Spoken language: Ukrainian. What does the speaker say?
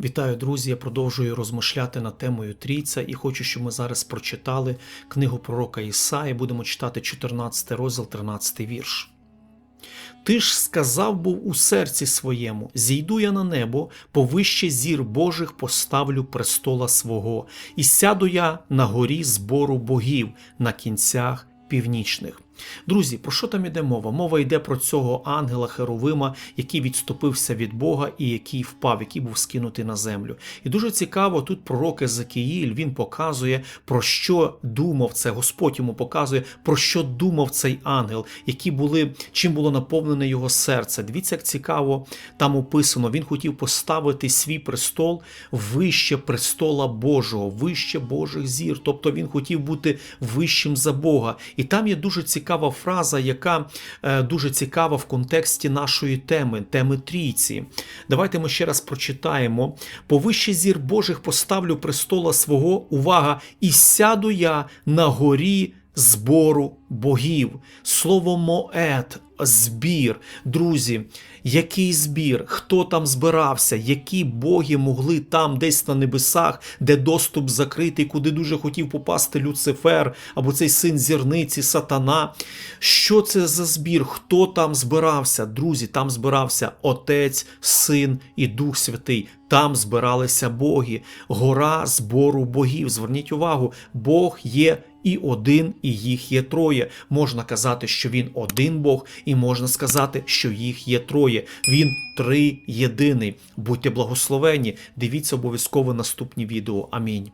Вітаю, друзі! Я продовжую розмишляти над темою Трійця і хочу, щоб ми зараз прочитали книгу пророка Ісаї. Будемо читати 14 розділ, 13 вірш. Ти ж сказав був у серці своєму: зійду я на небо, повище зір Божих поставлю престола свого, і сяду я на горі збору богів на кінцях північних. Друзі, про що там іде мова? Мова йде про цього ангела Херовима, який відступився від Бога і який впав, який був скинутий на землю. І дуже цікаво, тут пророк Езекіїль, він показує, про що думав це. Господь йому показує, про що думав цей ангел, які були, чим було наповнене його серце. Дивіться, як цікаво там описано. Він хотів поставити свій престол вище престола Божого, вище Божих зір. Тобто він хотів бути вищим за Бога. І там є дуже цікава фраза, яка е, дуже цікава в контексті нашої теми, теми трійці. Давайте ми ще раз прочитаємо: повище зір Божих поставлю престола свого, увага, і сяду я на горі збору богів. Слово моет. Збір, друзі, який збір, хто там збирався, які боги могли там, десь на небесах, де доступ закритий, куди дуже хотів попасти Люцифер або цей син зірниці, сатана. Що це за збір? Хто там збирався? Друзі, там збирався Отець, Син і Дух Святий. Там збиралися боги, гора збору богів. Зверніть увагу, Бог є і один, і їх є троє. Можна казати, що він один Бог, і можна сказати, що їх є троє. Він три єдиний. Будьте благословені. Дивіться обов'язково наступні відео. Амінь.